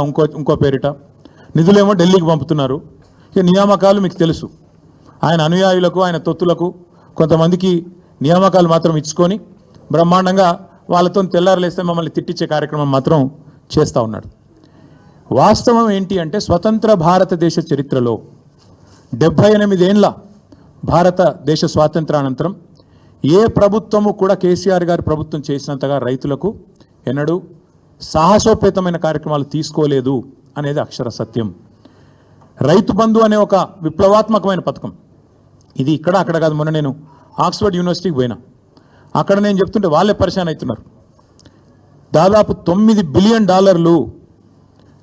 ఇంకో ఇంకో పేరిట. నిధులేమో ఢిల్లీకి పంపుతున్నారు. ఇక నియామకాలు మీకు తెలుసు. ఆయన అనుయాయులకు ఆయన తొత్తులకు కొంతమందికి నియామకాలు మాత్రం ఇచ్చుకొని బ్రహ్మాండంగా వాళ్ళతో తెల్లారలేస్తే మమ్మల్ని తిట్టించే కార్యక్రమం మాత్రం చేస్తూ ఉన్నాడు. వాస్తవం ఏంటి అంటే స్వతంత్ర భారతదేశ చరిత్రలో డెబ్భై ఎనిమిదేండ్ల భారతదేశ స్వాతంత్రానంతరం ఏ ప్రభుత్వము కూడా కేసీఆర్ గారి ప్రభుత్వం చేసినంతగా రైతులకు ఎన్నడూ సాహసోపేతమైన కార్యక్రమాలు తీసుకోలేదు అనేది అక్షర సత్యం. రైతు బంధు అనే ఒక విప్లవాత్మకమైన పథకం. ఇది ఇక్కడ అక్కడ కాదు. మొన్న నేను ఆక్స్ఫర్డ్ యూనివర్సిటీకి పోయినా. అక్కడ నేను చెప్తుంటే వాళ్ళే పరిశాన్ అవుతున్నారు. దాదాపు తొమ్మిది బిలియన్ డాలర్లు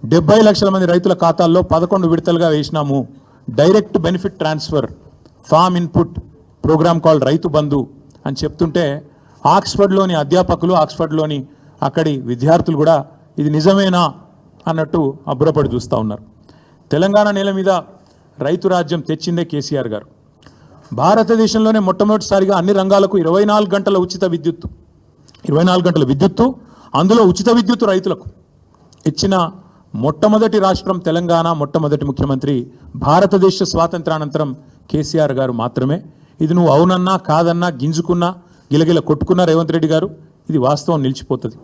డెబ్బై లక్షల మంది రైతుల ఖాతాల్లో పదకొండు విడతలుగా వేసినాము. Direct benefit transfer farm input program call Rythu Bandhu అని చెప్తుంటే ఆక్స్ఫర్డ్లోని అధ్యాపకులు ఆక్స్ఫర్డ్లోని అక్కడి విద్యార్థులు కూడా ఇది నిజమేనా అన్నట్టు అబ్బురపడి చూస్తూ ఉన్నారు. తెలంగాణ నేల మీద రైతు రాజ్యం తెచ్చిందే కేసీఆర్ గారు. భారతదేశంలోనే మొట్టమొదటిసారిగా అన్ని రంగాలకు ఇరవై నాలుగు గంటల ఉచిత విద్యుత్తు. ఇరవై నాలుగు గంటల విద్యుత్తు అందులో ఉచిత విద్యుత్తు రైతులకు. ఇచ్చిన మొట్టమొదటి రాష్ట్రం తెలంగాణ మొట్టమొదటి ముఖ్యమంత్రి భారతదేశ స్వాతంత్రానంతరం కేసీఆర్ గారు మాత్రమే. ఇది నువ్వు అవునన్నా కాదన్నా గింజుకున్నా గిలగిల కొట్టుకున్నా రేవంత్ రెడ్డి గారు ఇది వాస్తవం నిలిచిపోతుంది.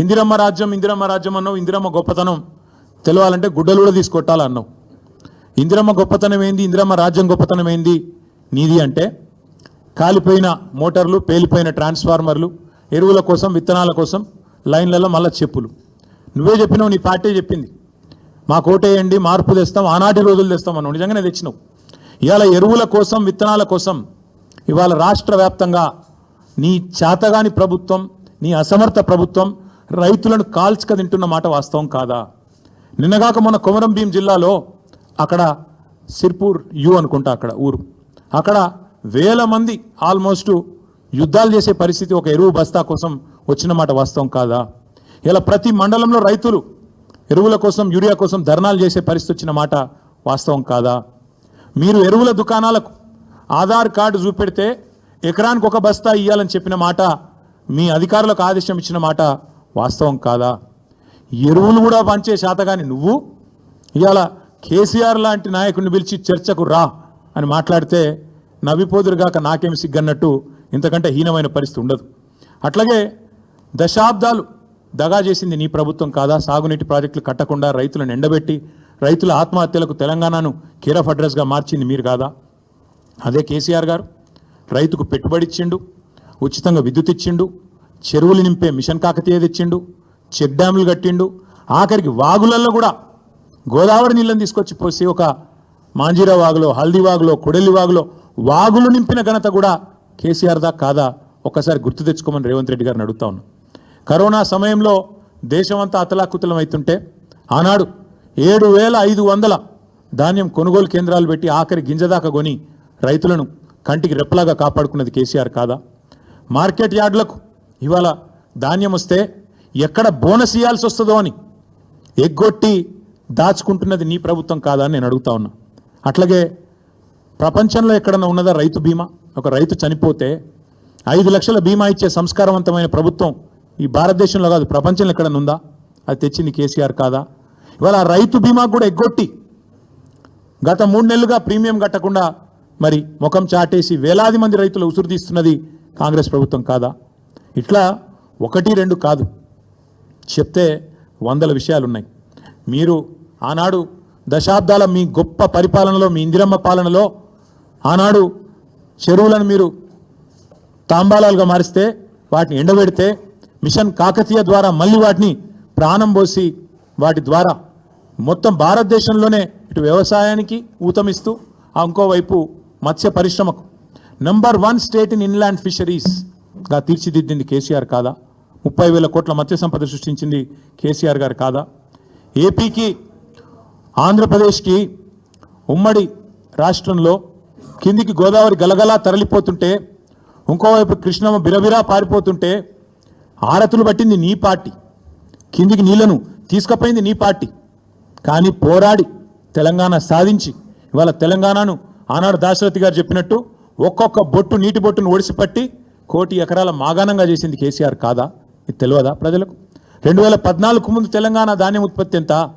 ఇందిరమ్మ రాజ్యం ఇందిరమ్మ రాజ్యం అన్నావు ఇందిరమ్మ గొప్పతనం. తెలవాలంటే గుడ్డలు కూడా తీసుకొట్టాలన్నావు. ఇందిరమ్మ గొప్పతనం ఏంది ఇందిరమ్మ రాజ్యం గొప్పతనం ఏంది? నీది అంటే కాలిపోయిన మోటార్లు పేలిపోయిన ట్రాన్స్ఫార్మర్లు ఎరువుల కోసం విత్తనాల కోసం లైన్లలో మళ్ళా చెప్పులు. నువ్వే చెప్పినావు నీ పార్టీ చెప్పింది. మా కోటేయండి మార్పు తెస్తాం ఆనాటి రోజులు తెస్తాం అన్నావు. నిజంగానే తెచ్చినావు. ఇవాళ ఎరువుల కోసం విత్తనాల కోసం ఇవాళ రాష్ట్ర వ్యాప్తంగా నీ చేతగాని ప్రభుత్వం నీ అసమర్థ ప్రభుత్వం రైతులను కాల్చక తింటున్న మాట వాస్తవం కాదా? నిన్నగాక మొన్న కొమరం భీం జిల్లాలో అక్కడ సిర్పూర్ యు అనుకుంటా అక్కడ ఊరు. అక్కడ వేల మంది ఆల్మోస్ట్ యుద్ధాలు చేసే పరిస్థితి ఒక ఎరువు బస్తా కోసం వచ్చిన మాట వాస్తవం కాదా? ఇలా ప్రతి మండలంలో రైతులు ఎరువుల కోసం యూరియా కోసం ధర్నాలు చేసే పరిస్థితి వచ్చిన మాట వాస్తవం కాదా? మీరు ఎరువుల దుకాణాలకు ఆధార్ కార్డు చూపెడితే ఎకరానికి ఒక బస్తా ఇవ్వాలని చెప్పిన మాట మీ అధికారులకు ఆదేశం ఇచ్చిన మాట వాస్తవం కాదా? ఎరువులు కూడా పంచే శాతగాని నువ్వు? ఇవాళ కేసీఆర్ లాంటి నాయకుడిని పిలిచి చర్చకు రా అని మాట్లాడితే నవ్విపోదురుగాక నాకేమి సిగ్గన్నట్టు ఇంతకంటే హీనమైన పరిస్థితి ఉండదు. అట్లాగే దశాబ్దాలు దగా చేసింది నీ ప్రభుత్వం కాదా? సాగునీటి ప్రాజెక్టులు కట్టకుండా రైతులను ఎండబెట్టి రైతుల ఆత్మహత్యలకు తెలంగాణను కేర్ ఆఫ్ అడ్రస్గా మార్చింది మీరు కాదా? అదే కేసీఆర్ గారు. రైతుకు పెట్టుబడి ఇచ్చిండు ఉచితంగా విద్యుత్ ఇచ్చిండు చెరువులు నింపే మిషన్ కాకతీయ తెచ్చిండు చెక్ డ్యాములు కట్టిండు. ఆఖరికి వాగులలో కూడా గోదావరి నీళ్ళని తీసుకొచ్చి పోసి ఒక మాంజీరా వాగులో హల్దీ వాగులో కొడెల్లి వాగులో వాగులు నింపిన ఘనత కూడా కేసీఆర్ దా కాదా? ఒక్కసారి గుర్తు తెచ్చుకోమని రేవంత్ రెడ్డి గారిని అడుగుతా ఉన్నా. కరోనా సమయంలో దేశమంతా అతలాకుతలం అవుతుంటే ఆనాడు ఏడు వేల ఐదు వందల ధాన్యం కొనుగోలు కేంద్రాలు పెట్టి ఆఖరి గింజదాకా కొని రైతులను కంటికి రెప్పలాగా కాపాడుకున్నది కేసీఆర్ కాదా? మార్కెట్ యార్డులకు ఇవాళ ధాన్యం వస్తే ఎక్కడ బోనస్ ఇవ్వాల్సి వస్తుందో అని ఎగ్గొట్టి దాచుకుంటున్నది నీ ప్రభుత్వం కాదా అని నేను అడుగుతా ఉన్నా. అట్లాగే ప్రపంచంలో ఎక్కడన్నా ఉన్నదా రైతు బీమా? ఒక రైతు చనిపోతే ఐదు లక్షల బీమా ఇచ్చే సంస్కారవంతమైన ప్రభుత్వం ఈ భారతదేశంలో కాదు ప్రపంచంలో ఎక్కడన్నా ఉందా? అది తెచ్చింది కేసీఆర్ కాదా? ఇవాళ రైతు బీమా కూడా ఎగ్గొట్టి గత మూడు నెలలుగా ప్రీమియం కట్టకుండా మరి ముఖం చాటేసి వేలాది మంది రైతులు ఉసురు తీస్తున్నది కాంగ్రెస్ ప్రభుత్వం కాదా? ఇట్లా ఒకటి రెండు కాదు. చెప్తే వందల విషయాలు ఉన్నాయి మీరు ఆనాడు దశాబ్దాల మీ గొప్ప పరిపాలనలో మీ ఇందిరమ్మ పాలనలో ఆనాడు చెరువులను మీరు తాంబాలాలుగా మారిస్తే వాటిని ఎండబెడితే మిషన్ కాకతీయ ద్వారా మళ్ళీ వాటిని ప్రాణం పోసి వాటి ద్వారా మొత్తం భారతదేశంలోనే ఇటు వ్యవసాయానికి ఊతమిస్తూ ఆ ఇంకోవైపు మత్స్య పరిశ్రమకు. Number one state in inland fisheries గా తీర్చిదిద్దింది కేసీఆర్ కాదా? ముప్పై వేల కోట్ల మత్స్య సంపద సృష్టించింది కేసీఆర్ గారు కాదా? ఏపీకి ఆంధ్రప్రదేశ్కి ఉమ్మడి రాష్ట్రంలో కిందికి గోదావరి గలగలా తరలిపోతుంటే ఇంకోవైపు కృష్ణమ్మ బిరబిరా పారిపోతుంటే ఆరతులు పట్టింది నీ పార్టీ. కిందికి నీళ్ళను తీసుకుపోయింది నీ పార్టీ. కానీ పోరాడి తెలంగాణ సాధించి ఇవాళ తెలంగాణను ఆనాడు దాశరథి గారు చెప్పినట్టు ఒక్కొక్క బొట్టు నీటి బొట్టును ఒడిసిపట్టి కోటి ఎకరాల మాగాణంగా చేసింది కేసీఆర్ కాదా? ఇది తెలియదా ప్రజలకు? రెండు వేల పద్నాలుగు ముందు తెలంగాణ ధాన్యం ఉత్పత్తి ఎంత?